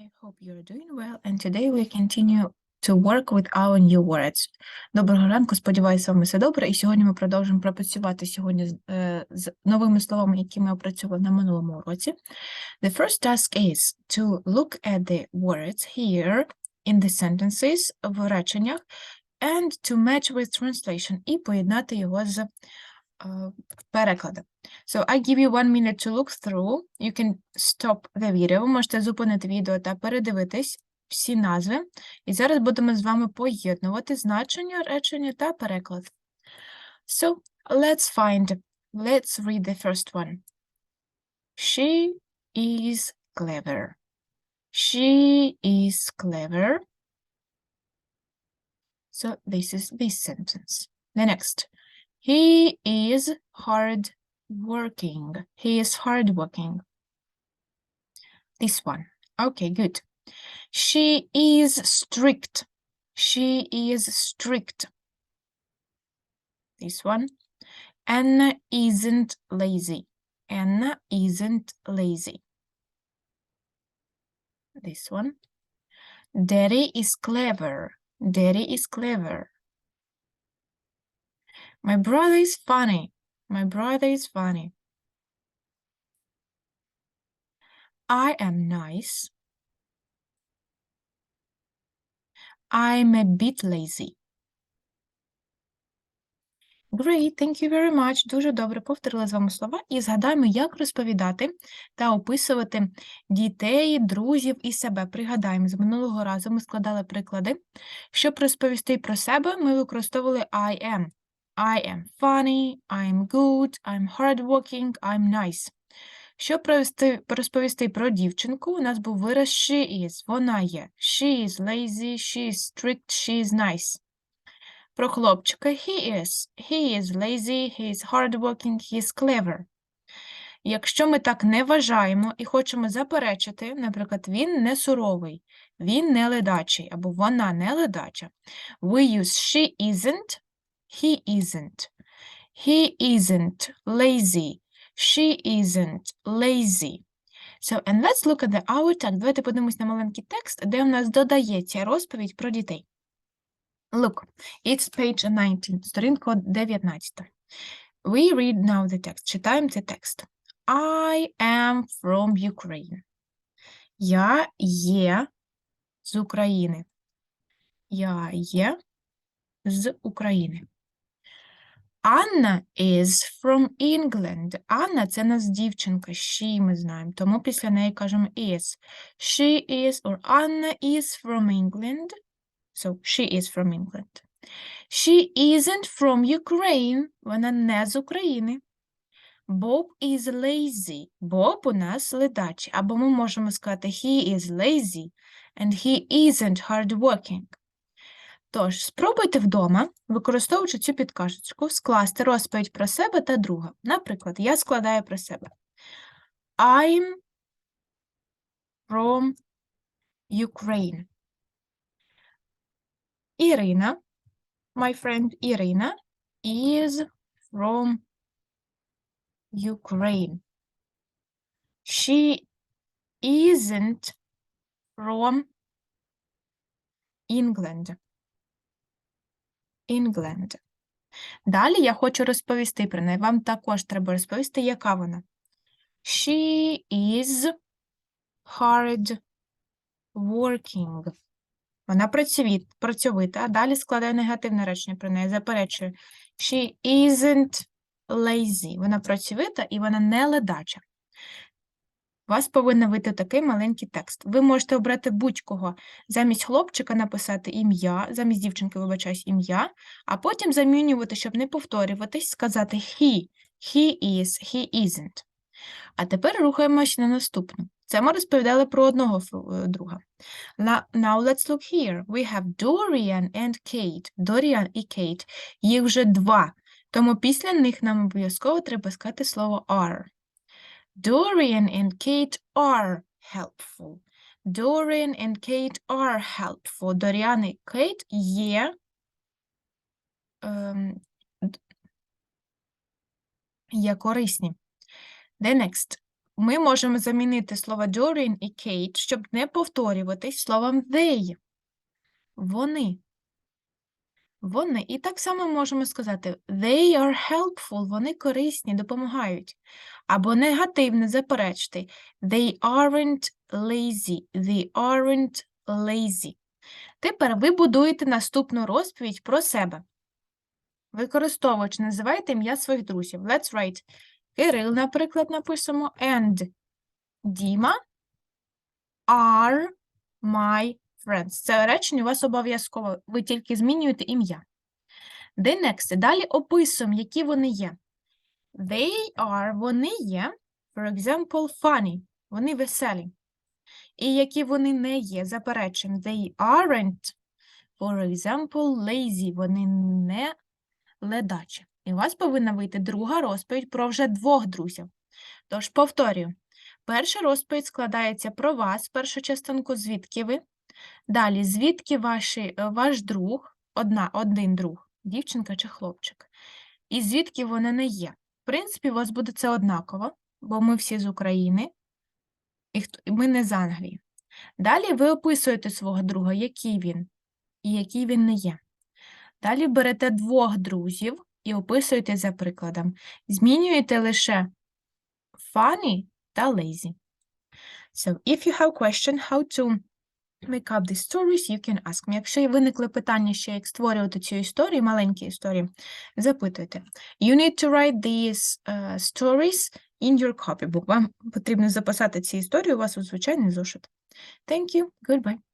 I hope you're doing well, and today we continue to work with our new words. Доброго ранку, сподіваюся, вам все добре. І сьогодні ми продовжимо пропрацювати сьогодні з, е, з новими словами, які ми опрацювали на минулому уроці. The first task is to look at the words here in the sentences в реченнях and to match with translation і поєднати його з е, перекладом. So I give you one minute to look through. You can stop the video. Ви можете зупинити відео та передивитись всі назви. І зараз будемо з вами поєднувати значення речення та переклад. So let's find, let's read the first one. She is clever. She is clever. So this is this sentence. The next. He is hard working. He is hard working. This one. Okay, good. She is strict. She is strict. This one. Anna isn't lazy. Anna isn't lazy. This one. Daddy is clever. Daddy is clever. My brother is funny. My brother is funny. I am nice. I'm a bit lazy. Great, thank you very much. Дуже добре повторила з вами слова і згадаємо, як розповідати та описувати дітей, друзів і себе. Пригадаємо, з минулого разу ми складали приклади. Щоб розповісти про себе, ми використовували I am. I am funny, I'm good, I'm hardworking, I'm nice. Щоб розповісти про дівчинку, у нас був вираз she is, вона є. She is lazy, she is strict, she is nice. Про хлопчика he is. He is lazy, he is hardworking, he is clever. Якщо ми так не вважаємо і хочемо заперечити, наприклад, він не суровий, він не ледачий, або вона не ледача, we use she isn't, he isn't. He isn't lazy. She isn't lazy. So, and let's look at the our text. Давайте подивимось на маленький текст, де у нас додається розповідь про дітей. Look, it's page 19, сторінка 19. We read now the text. Читаємо цей текст. I am from Ukraine. Я є з України. Я є з України. Анна is from England. Анна – це нас дівчинка, she ми знаємо, тому після неї кажемо is. She is or Anna is from England. So, she is from England. She isn't from Ukraine. Вона не з України. Bob is lazy. Bob у нас ледачий. Або ми можемо сказати he is lazy and he isn't hardworking. Тож, спробуйте вдома, використовуючи цю підказочку, скласти розповідь про себе та друга. Наприклад, я складаю про себе. I'm from Ukraine. Ірина, my friend Ірина, is from Ukraine. She isn't from England. England. Далі я хочу розповісти про неї. Вам також треба розповісти, яка вона. She is hard working. Вона працьовита, а далі складає негативне речення про неї, заперечує. She isn't lazy. Вона працьовита і вона не ледача. У вас повинен вийти такий маленький текст. Ви можете обрати будь-кого. Замість хлопчика написати ім'я, замість дівчинки, вибачаюсь, ім'я, а потім замінювати, щоб не повторюватись, сказати he, he is, he isn't. А тепер рухаємося на наступну. Це ми розповідали про одного е, друга. Now let's look here. We have Dorian and Kate. Dorian і Kate. Їх вже два. Тому після них нам обов'язково треба сказати слово are. Dorian and Kate are helpful. Dorian and Kate are helpful. Доріан і Кейт є ем, є корисні. The next. ми можемо замінити слова Dorian і Kate, щоб не повторюватись словом they. Вони. Вони. І так само можемо сказати they are helpful, вони корисні, допомагають. Або негативне заперечити they aren't lazy, they aren't lazy. Тепер ви будуєте наступну розповідь про себе. Використовуючи, називайте ім'я своїх друзів. Let's write. Кирил, наприклад, напишемо and Діма are my friends. Це речення у вас обов'язково. Ви тільки змінюєте ім'я. The next. Далі описуємо, які вони є. They are, вони є, for example, funny. Вони веселі. І які вони не є, заперечуємо. They aren't, for example, lazy. Вони не ледачі. І у вас повинна вийти друга розповідь про вже двох друзів. Тож, повторюю. Перша розповідь складається про вас, першу частинку, звідки ви. Далі, звідки ваші, е, ваш друг, одна, один друг, дівчинка чи хлопчик. І звідки вони не є. Принципі, у вас буде це однаково, бо ми всі з України, і ми не з Англії. Далі ви описуєте свого друга, який він і який він не є. Далі берете двох друзів і описуєте за прикладом. Змінюєте лише funny та lazy. So, if you have question how to make up these stories, you can ask me. Якщо виникли питання ще, як створювати цю історію, маленькі історії, запитуйте. You need to write these uh, stories in your copybook. Вам потрібно записати ці історії у вас у звичайний зошит. Thank you. Goodbye.